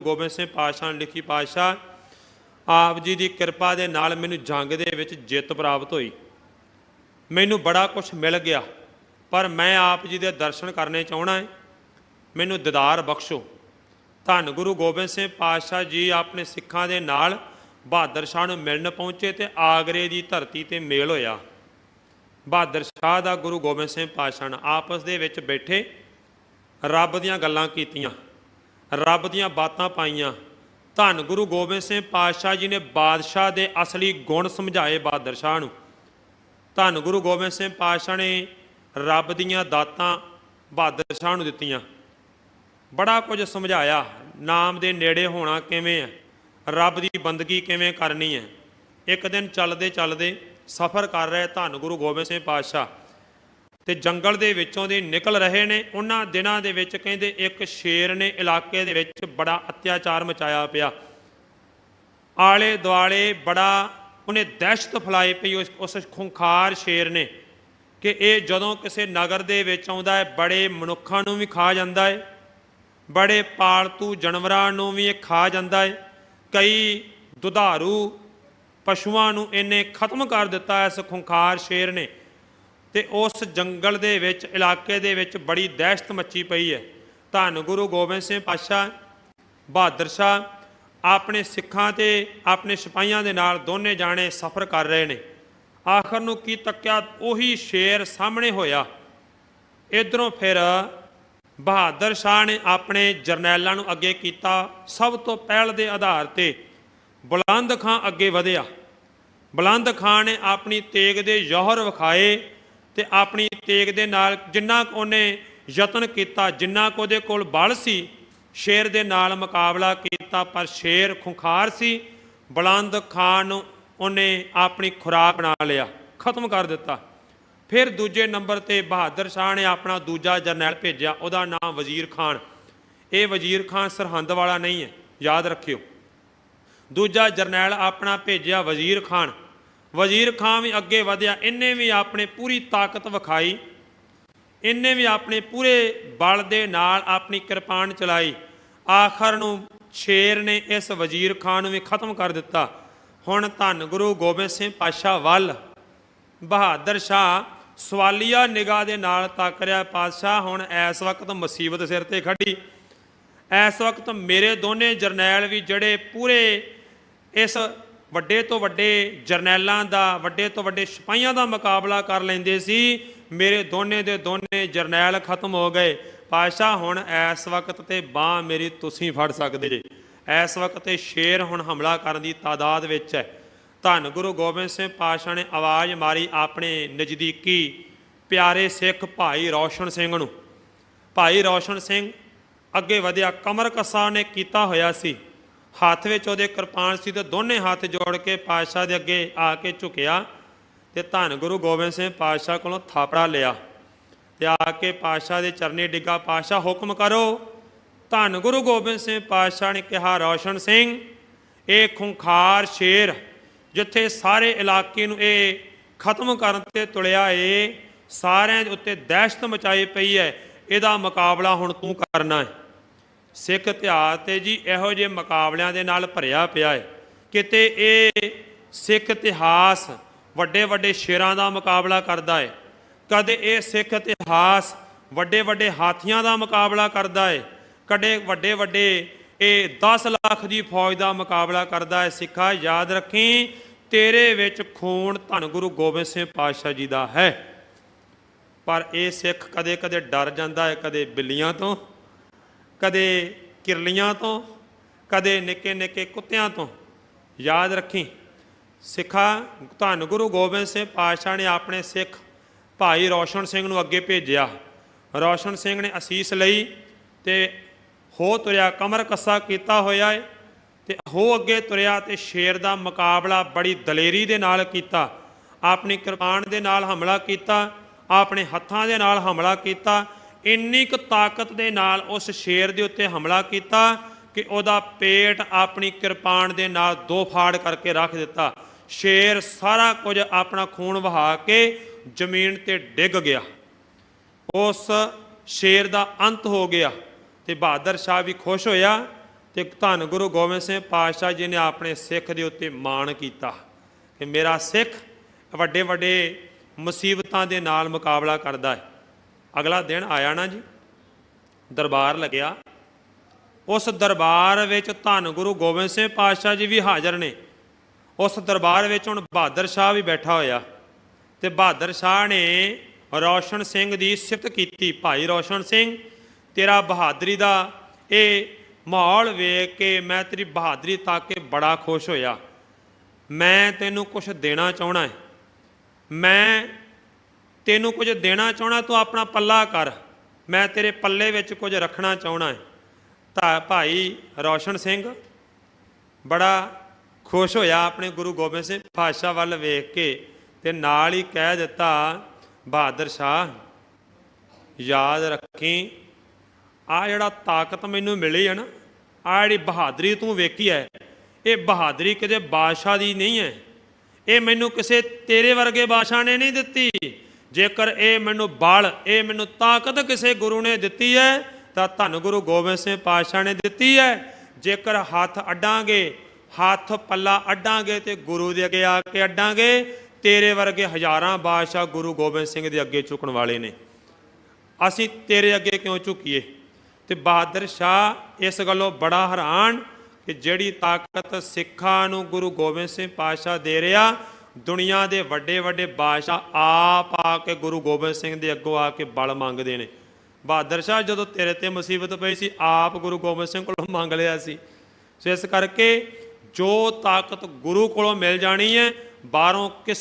ਗੋਬਿੰਦ ਸਿੰਘ ਪਾਤਸ਼ਾਹ ਨੇ ਲਿਖੀ, ਪਾਤਸ਼ਾਹ, ਆਪ ਜੀ ਦੀ ਕਿਰਪਾ ਦੇ ਨਾਲ ਮੈਨੂੰ ਜੰਗ ਦੇ ਵਿੱਚ ਜਿੱਤ ਪ੍ਰਾਪਤ ਹੋਈ। ਮੈਨੂੰ ਬੜਾ ਕੁਝ ਮਿਲ ਗਿਆ, ਪਰ ਮੈਂ ਆਪ ਜੀ ਦੇ ਦਰਸ਼ਨ ਕਰਨੇ ਚਾਹਣਾ ਹੈ। ਮੈਨੂੰ ਦਿਦਾਰ ਬਖਸ਼ੋ। ਧੰਨ ਗੁਰੂ ਗੋਬਿੰਦ ਸਿੰਘ ਪਾਤਸ਼ਾਹ ਜੀ ਆਪਣੇ ਸਿੱਖਾਂ ਦੇ ਨਾਲ ਬਹਾਦਰ ਸ਼ਾਹ ਨੂੰ ਮਿਲਣ ਪਹੁੰਚੇ ਤੇ ਆਗਰੇ ਦੀ ਧਰਤੀ ਤੇ ਮੇਲ ਹੋਇਆ। ਬਹਾਦਰ ਸ਼ਾਹ ਦਾ ਗੁਰੂ ਗੋਬਿੰਦ ਸਿੰਘ ਪਾਤਸ਼ਾਹ ਨਾਲ ਆਪਸ ਦੇ ਵਿੱਚ ਬੈਠੇ, ਰੱਬ ਦੀਆਂ ਗੱਲਾਂ ਕੀਤੀਆਂ। ਰੱਬ ਦੀਆਂ ਬਾਤਾਂ ਪਾਈਆਂ। ਧੰਨ ਗੁਰੂ ਗੋਬਿੰਦ ਸਿੰਘ ਪਾਤਸ਼ਾਹ ਜੀ ਨੇ ਬਾਦਸ਼ਾਹ ਦੇ ਅਸਲੀ ਗੁਣ ਸਮਝਾਏ ਬਹਾਦਰ ਸ਼ਾਹ ਨੂੰ। ਧੰਨ ਗੁਰੂ ਗੋਬਿੰਦ ਸਿੰਘ ਪਾਤਸ਼ਾਹ ਨੇ ਰੱਬ ਦੀਆਂ ਦਾਤਾਂ ਬਹਾਦਰ ਸ਼ਾਹ ਨੂੰ ਦਿੱਤੀਆਂ। ਬੜਾ ਕੁਝ ਸਮਝਾਇਆ, ਨਾਮ ਦੇ ਨੇੜੇ ਹੋਣਾ ਕਿਵੇਂ ਹੈ? ਰੱਬ ਦੀ ਬੰਦਗੀ ਕਿਵੇਂ ਕਰਨੀ ਹੈ? ਇੱਕ ਦਿਨ ਚੱਲਦੇ ਚੱਲਦੇ ਸਫ਼ਰ ਕਰ ਰਹੇ ਧੰਨ ਗੁਰੂ ਗੋਬਿੰਦ ਸਿੰਘ ਪਾਤਸ਼ਾਹ। ਤੇ ਜੰਗਲ ਦੇ ਵਿੱਚੋਂ ਦੀ ਨਿਕਲ ਰਹੇ ਨੇ। ਉਹਨਾਂ ਦਿਨਾਂ ਦੇ ਵਿੱਚ ਕਹਿੰਦੇ ਇੱਕ ਸ਼ੇਰ ਨੇ ਇਲਾਕੇ ਦੇ ਵਿੱਚ ਬੜਾ ਅਤਿਆਚਾਰ ਮਚਾਇਆ ਪਿਆ। ਆਲੇ ਦੁਆਲੇ ਬੜਾ ਉਹਨੇ ਦਹਿਸ਼ਤ ਫਲਾਈ ਪਈ ਉਸ ਉਸ ਖੁੰਖਾਰ ਸ਼ੇਰ ਨੇ ਕਿ ਇਹ ਜਦੋਂ ਕਿਸੇ ਨਗਰ ਦੇ ਵਿੱਚ ਆਉਂਦਾ ਹੈ, ਬੜੇ ਮਨੁੱਖਾਂ ਨੂੰ ਵੀ ਖਾ ਜਾਂਦਾ ਹੈ, ਬੜੇ ਪਾਲਤੂ ਜਾਨਵਰਾਂ ਨੂੰ ਵੀ ਇਹ ਖਾ ਜਾਂਦਾ ਹੈ। ਕਈ ਦੁਧਾਰੂ ਪਸ਼ੂਆਂ ਨੂੰ ਇਹਨੇ ਖਤਮ ਕਰ ਦਿੱਤਾ ਇਸ ਖੁੰਖਾਰ ਸ਼ੇਰ ਨੇ। ਤੇ ਉਸ ਜੰਗਲ ਦੇ ਵਿੱਚ, ਇਲਾਕੇ ਦੇ ਵਿੱਚ ਬੜੀ ਦਹਿਸ਼ਤ ਮੱਚੀ ਪਈ ਹੈ। ਧੰਨ ਗੁਰੂ ਗੋਬਿੰਦ ਸਿੰਘ ਪਾਤਸ਼ਾਹ, ਬਹਾਦਰ ਸ਼ਾਹ, ਆਪਣੇ ਸਿੱਖਾਂ ਤੇ ਆਪਣੇ ਸਿਪਾਹੀਆਂ ਦੇ ਨਾਲ ਦੋਨੇ ਜਾਣੇ ਸਫ਼ਰ ਕਰ ਰਹੇ ਨੇ। ਆਖਰ ਨੂੰ ਕੀ ਤੱਕਿਆ ਉਹੀ ਸ਼ੇਰ ਸਾਹਮਣੇ ਹੋਇਆ। ਇਧਰੋਂ ਫਿਰ ਬਹਾਦਰ ਸ਼ਾਹ ਨੇ ਆਪਣੇ ਜਰਨੈਲਾਂ ਨੂੰ ਅੱਗੇ ਕੀਤਾ। ਸਭ ਤੋਂ ਪਹਿਲ ਦੇ ਆਧਾਰ ਤੇ ਬੁਲੰਦ ਖਾਂ ਅੱਗੇ ਵਧਿਆ। ਬੁਲੰਦ ਖਾਂ ਨੇ ਆਪਣੀ ਤੇਗ ਦੇ ਜੌਹਰ ਵਿਖਾਏ। ਤੇ ਆਪਣੀ ਤੇਗ ਦੇ ਨਾਲ ਜਿੰਨਾ ਕੁ ਉਹਨੇ ਯਤਨ ਕੀਤਾ, ਜਿੰਨਾ ਕੁ ਉਹਦੇ ਕੋਲ ਬਲ ਸੀ, ਸ਼ੇਰ ਦੇ ਨਾਲ ਮੁਕਾਬਲਾ ਕੀਤਾ, ਪਰ ਸ਼ੇਰ ਖੁੰਖਾਰ ਸੀ। ਬਲੰਦ ਖਾਨ ਨੂੰ ਉਹਨੇ ਆਪਣੀ ਖੁਰਾਕ ਬਣਾ ਲਿਆ, ਖਤਮ ਕਰ ਦਿੱਤਾ। ਫਿਰ ਦੂਜੇ ਨੰਬਰ ਤੇ ਬਹਾਦਰ ਸ਼ਾਹ ਨੇ ਆਪਣਾ ਦੂਜਾ ਜਰਨੈਲ ਭੇਜਿਆ, ਉਹਦਾ ਨਾਮ ਵਜ਼ੀਰ ਖਾਨ। ਇਹ ਵਜ਼ੀਰ ਖਾਨ ਸਰਹੰਦ ਵਾਲਾ ਨਹੀਂ ਹੈ, ਯਾਦ ਰੱਖਿਓ। ਦੂਜਾ ਜਰਨੈਲ ਆਪਣਾ ਭੇਜਿਆ ਵਜ਼ੀਰ ਖਾਨ। ਵਜ਼ੀਰ ਖਾਨ ਵੀ ਅੱਗੇ ਵਧਿਆ, ਇਹਨੇ ਵੀ ਆਪਣੇ ਪੂਰੀ ਤਾਕਤ ਵਿਖਾਈ, ਇਹਨੇ ਵੀ ਆਪਣੇ ਪੂਰੇ ਬਲ ਦੇ ਨਾਲ ਆਪਣੀ ਕਿਰਪਾਨ ਚਲਾਈ। ਆਖਰ ਨੂੰ ਸ਼ੇਰ ਨੇ ਇਸ ਵਜ਼ੀਰ ਖਾਨ ਨੂੰ ਵੀ ਖਤਮ ਕਰ ਦਿੱਤਾ। ਹੁਣ ਧੰਨ ਗੁਰੂ ਗੋਬਿੰਦ ਸਿੰਘ ਪਾਤਸ਼ਾਹ ਵੱਲ ਬਹਾਦਰ ਸ਼ਾਹ ਸਵਾਲੀਆ ਨਿਗਾਹ ਦੇ ਨਾਲ ਤੱਕ ਰਿਹਾ ਪਾਤਸ਼ਾਹ, ਹੁਣ ਇਸ ਵਕਤ ਮੁਸੀਬਤ ਸਿਰ ਤੇ ਖੜੀ। ਇਸ ਵਕਤ ਮੇਰੇ ਦੋਨੇ ਜਰਨੈਲ ਵੀ ਜਿਹੜੇ ਪੂਰੇ ਇਸ ਵੱਡੇ ਤੋਂ ਵੱਡੇ ਜਰਨੈਲਾਂ ਦਾ, ਵੱਡੇ ਤੋਂ ਵੱਡੇ ਸਿਪਾਹੀਆਂ ਦਾ ਮੁਕਾਬਲਾ ਕਰ ਲੈਂਦੇ ਸੀ। ਮੇਰੇ ਦੋਨੇ ਦੇ ਦੋਨੇ ਜਰਨੈਲ ਖਤਮ ਹੋ ਗਏ। ਪਾਸ਼ਾ ਹੁਣ ਇਸ ਵਕਤ ਤੇ ਬਾਹ ਮੇਰੀ ਤੁਸੀਂ ਫੜ ਸਕਦੇ ਜੇ। ਇਸ ਵਕਤ ਤੇ ਸ਼ੇਰ ਹੁਣ ਹਮਲਾ ਕਰਨ ਦੀ ਤਾਦਾਦ ਵਿੱਚ ਹੈ। ਧੰਨ ਗੁਰੂ ਗੋਬਿੰਦ ਸਿੰਘ ਪਾਸ਼ਾ ਨੇ ਆਵਾਜ਼ ਮਾਰੀ ਆਪਣੇ ਨਜ਼ਦੀਕੀ ਪਿਆਰੇ ਸਿੱਖ ਭਾਈ ਰੌਸ਼ਨ ਸਿੰਘ ਨੂੰ। ਭਾਈ ਰੌਸ਼ਨ ਸਿੰਘ ਅੱਗੇ ਵਧਿਆ, ਕਮਰ ਕੱਸਾ ਨੇ ਕੀਤਾ ਹੋਇਆ ਸੀ। ਹੱਥ ਵਿੱਚ ਉਹਦੇ ਕਿਰਪਾਨ ਸੀ ਤੇ ਦੋਨੇ ਹੱਥ ਜੋੜ ਕੇ ਪਾਤਸ਼ਾਹ ਦੇ ਅੱਗੇ ਆ ਕੇ ਝੁਕਿਆ ਤੇ ਧੰਨ ਗੁਰੂ ਗੋਬਿੰਦ ਸਿੰਘ ਪਾਤਸ਼ਾਹ ਕੋਲੋਂ ਥਾਪੜਾ ਲਿਆ ਤੇ ਆ ਕੇ ਪਾਤਸ਼ਾਹ ਦੇ ਚਰਨੇ ਡਿੱਗਾ। ਪਾਤਸ਼ਾਹ ਹੁਕਮ ਕਰੋ, ਧੰਨ ਗੁਰੂ ਗੋਬਿੰਦ ਸਿੰਘ ਪਾਤਸ਼ਾਹ ਨੇ ਕਿਹਾ, ਰੌਸ਼ਨ ਸਿੰਘ, ਇਹ ਖੁੰਖਾਰ ਸ਼ੇਰ ਜਿੱਥੇ ਸਾਰੇ ਇਲਾਕੇ ਨੂੰ ਇਹ ਖਤਮ ਕਰਨ ਤੇ ਤੁਲਿਆ ਏ, ਸਾਰਿਆਂ ਦੇ ਉੱਤੇ ਦਹਿਸ਼ਤ ਮਚਾਈ ਪਈ ਹੈ, ਇਹਦਾ ਮੁਕਾਬਲਾ ਹੁਣ ਤੂੰ ਕਰਨਾ ਹੈ। ਸਿੱਖ ਇਤਿਹਾਸ ਤੇ ਜੀ ਇਹੋ ਜਿਹੇ ਮੁਕਾਬਲਿਆਂ ਦੇ ਨਾਲ ਭਰਿਆ ਪਿਆ ਹੈ ਕਿਤੇ ਇਹ ਸਿੱਖ ਇਤਿਹਾਸ ਵੱਡੇ ਵੱਡੇ ਸ਼ੇਰਾਂ ਦਾ ਮੁਕਾਬਲਾ ਕਰਦਾ ਹੈ ਕਦੇ ਇਹ ਸਿੱਖ ਇਤਿਹਾਸ ਵੱਡੇ ਵੱਡੇ ਹਾਥੀਆਂ ਦਾ ਮੁਕਾਬਲਾ ਕਰਦਾ ਹੈ ਕਦੇ ਵੱਡੇ ਵੱਡੇ ਇਹ 10 ਲੱਖ ਦੀ ਫੌਜ ਦਾ ਮੁਕਾਬਲਾ ਕਰਦਾ ਹੈ ਸਿੱਖਾ, ਯਾਦ ਰੱਖੀ, ਤੇਰੇ ਵਿੱਚ ਖੂਨ ਧੰਨ ਗੁਰੂ ਗੋਬਿੰਦ ਸਿੰਘ ਪਾਤਸ਼ਾਹ ਜੀ ਦਾ ਹੈ। ਪਰ ਇਹ ਸਿੱਖ ਕਦੇ ਕਦੇ ਡਰ ਜਾਂਦਾ ਹੈ ਕਦੇ ਬਿੱਲੀਆਂ ਤੋਂ। ਕਦੇ ਕਿਰਲੀਆਂ ਤੋਂ, ਕਦੇ ਨਿੱਕੇ ਨਿੱਕੇ ਕੁੱਤਿਆਂ ਤੋਂ। ਯਾਦ ਰੱਖੀ, ਸਿੱਖਾ ਧੰਨ ਗੁਰੂ ਗੋਬਿੰਦ ਸਿੰਘ ਪਾਤਸ਼ਾਹ ਨੇ ਆਪਣੇ ਸਿੱਖ ਭਾਈ ਰੌਸ਼ਨ ਸਿੰਘ ਨੂੰ ਅੱਗੇ ਭੇਜਿਆ। ਰੌਸ਼ਨ ਸਿੰਘ ਨੇ ਅਸੀਸ ਲਈ ਤੇ ਹੋ ਤੁਰਿਆ ਕਮਰ ਕੱਸਾ ਕੀਤਾ ਹੋਇਆ ਏ ਤੇ ਹੋ ਅੱਗੇ ਤੁਰਿਆ ਤੇ ਸ਼ੇਰ ਦਾ ਮੁਕਾਬਲਾ ਬੜੀ ਦਲੇਰੀ ਦੇ ਨਾਲ ਕੀਤਾ। ਆਪਣੀ ਕਿਰਪਾਨ ਦੇ ਨਾਲ ਹਮਲਾ ਕੀਤਾ, ਆਪਣੇ ਹੱਥਾਂ ਦੇ ਨਾਲ ਹਮਲਾ ਕੀਤਾ ਇੰਨੀ ਕੁ ਤਾਕਤ ਦੇ ਨਾਲ ਉਸ ਸ਼ੇਰ ਦੇ ਉੱਤੇ ਹਮਲਾ ਕੀਤਾ ਕਿ ਉਹਦਾ ਪੇਟ ਆਪਣੀ ਕਿਰਪਾਨ ਦੇ ਨਾਲ ਦੋ ਫਾੜ ਕਰਕੇ ਰੱਖ ਦਿੱਤਾ। ਸ਼ੇਰ ਸਾਰਾ ਕੁਝ ਆਪਣਾ ਖੂਨ ਵਹਾ ਕੇ ਜ਼ਮੀਨ ਤੇ ਡਿੱਗ ਗਿਆ। ਉਸ ਸ਼ੇਰ ਦਾ ਅੰਤ ਹੋ ਗਿਆ ਤੇ ਬਹਾਦਰ ਸ਼ਾਹ ਵੀ ਖੁਸ਼ ਹੋਇਆ ਤੇ ਧੰਨ ਗੁਰੂ ਗੋਬਿੰਦ ਸਿੰਘ ਪਾਤਸ਼ਾਹ ਜੀ ਨੇ ਆਪਣੇ ਸਿੱਖ ਦੇ ਉੱਤੇ ਮਾਣ ਕੀਤਾ ਕਿ ਮੇਰਾ ਸਿੱਖ ਵੱਡੇ ਵੱਡੇ ਮੁਸੀਬਤਾਂ ਦੇ ਨਾਲ ਮੁਕਾਬਲਾ ਕਰਦਾ ਹੈ। ਅਗਲਾ ਦਿਨ ਆਇਆ ਨਾ ਜੀ। ਦਰਬਾਰ ਲੱਗਿਆ। ਉਸ ਦਰਬਾਰ ਵਿੱਚ ਧੰਨ ਗੁਰੂ ਗੋਬਿੰਦ ਸਿੰਘ ਪਾਤਸ਼ਾਹ ਜੀ ਵੀ ਹਾਜ਼ਰ ਨੇ। ਉਸ ਦਰਬਾਰ ਵਿੱਚ ਹੁਣ ਬਹਾਦਰ ਸ਼ਾਹ ਵੀ ਬੈਠਾ ਹੋਇਆ। ਤੇ ਬਹਾਦਰ ਸ਼ਾਹ ਨੇ ਰੌਸ਼ਨ ਸਿੰਘ ਦੀ ਸਿਫਤ ਕੀਤੀ। ਭਾਈ ਰੌਸ਼ਨ ਸਿੰਘ, ਤੇਰਾ ਬਹਾਦਰੀ ਦਾ ਇਹ ਮਾਹੌਲ ਵੇਖ ਕੇ ਮੈਂ ਤੇਰੀ ਬਹਾਦਰੀ ਤੱਕ ਕੇ ਬੜਾ ਖੁਸ਼ ਹੋਇਆ। ਮੈਂ ਤੈਨੂੰ ਕੁਝ ਦੇਣਾ ਚਾਹਣਾ ਹੈ। ਮੈਂ ਤੈਨੂੰ ਕੁਝ ਦੇਣਾ ਚਾਹਣਾ ਤੂੰ ਆਪਣਾ ਪੱਲਾ ਕਰ। ਮੈਂ ਤੇਰੇ ਪੱਲੇ ਵਿੱਚ ਕੁਝ ਰੱਖਣਾ ਚਾਹਣਾ ਹੈ। ਤਾਂ ਭਾਈ ਰੌਸ਼ਨ ਸਿੰਘ ਬੜਾ ਖੁਸ਼ ਹੋਇਆ ਆਪਣੇ ਗੁਰੂ ਗੋਬਿੰਦ ਸਿੰਘ ਪਾਤਸ਼ਾਹ ਵੱਲ ਵੇਖ ਕੇ ਤੇ ਨਾਲ ਹੀ ਕਹਿ ਦਿੱਤਾ, ਬਹਾਦਰ ਸ਼ਾਹ, ਯਾਦ ਰੱਖੀ ਆ ਜਿਹੜਾ ਤਾਕਤ ਮੈਨੂੰ ਮਿਲੀ ਹੈ ਨਾ ਆ ਜਿਹੜੀ ਬਹਾਦਰੀ ਤੂੰ ਵੇਖੀ ਹੈ, ਇਹ ਬਹਾਦਰੀ ਕਿਤੇ ਬਾਦਸ਼ਾਹ ਦੀ ਨਹੀਂ ਹੈ। ਇਹ ਮੈਨੂੰ ਕਿਸੇ ਤੇਰੇ ਵਰਗੇ ਬਾਦਸ਼ਾਹ ਨੇ ਨਹੀਂ ਦਿੱਤੀ। ਜੇਕਰ ਇਹ ਮੈਨੂੰ ਬਲ, ਇਹ ਮੈਨੂੰ ਤਾਕਤ ਕਿਸੇ ਗੁਰੂ ਨੇ ਦਿੱਤੀ ਹੈ, ਤਾਂ ਧੰਨ ਗੁਰੂ ਗੋਬਿੰਦ ਸਿੰਘ ਪਾਤਸ਼ਾਹ ਨੇ ਦਿੱਤੀ ਹੈ। ਜੇਕਰ ਹੱਥ ਅੱਡਾਂਗੇ, ਹੱਥ ਪੱਲਾ ਅੱਡਾਂਗੇ ਤੇ ਗੁਰੂ ਦੇ ਅੱਗੇ ਆ ਕੇ ਅੱਡਾਂਗੇ, ਤੇਰੇ ਵਰਗੇ ਹਜ਼ਾਰਾਂ ਬਾਦਸ਼ਾਹ ਗੁਰੂ ਗੋਬਿੰਦ ਸਿੰਘ ਦੇ ਅੱਗੇ ਝੁਕਣ ਵਾਲੇ ਨੇ। ਅਸੀਂ ਤੇਰੇ ਅੱਗੇ ਕਿਉਂ ਝੁਕੀਏ? ਤੇ ਬਹਾਦਰ ਸ਼ਾਹ ਇਸ ਗੱਲੋਂ ਬੜਾ ਹੈਰਾਨ ਕਿ ਜਿਹੜੀ ਤਾਕਤ ਸਿੱਖਾਂ ਨੂੰ ਗੁਰੂ ਗੋਬਿੰਦ ਸਿੰਘ ਪਾਤਸ਼ਾਹ ਦੇ ਰਿਹਾ ਦੁਨੀਆ ਦੇ ਵੱਡੇ ਵੱਡੇ ਬਾਦਸ਼ਾਹ ਆਪ ਆ ਕੇ ਗੁਰੂ ਗੋਬਿੰਦ ਸਿੰਘ ਦੇ ਅੱਗੋਂ ਆ ਕੇ ਬਲ ਮੰਗਦੇ ਨੇ। ਬਹਾਦਰ ਸ਼ਾਹ ਜਦੋਂ ਤੇਰੇ ਤੇ ਮੁਸੀਬਤ ਪਈ ਸੀ, ਆਪ ਗੁਰੂ ਗੋਬਿੰਦ ਸਿੰਘ ਕੋਲੋਂ ਮੰਗ ਲਿਆ ਸੀ। ਸੋ ਇਸ ਕਰਕੇ ਜੋ ਤਾਕਤ ਗੁਰੂ ਕੋਲੋਂ ਮਿਲ ਜਾਣੀ ਹੈ, ਬਾਹਰੋਂ ਕਿਸ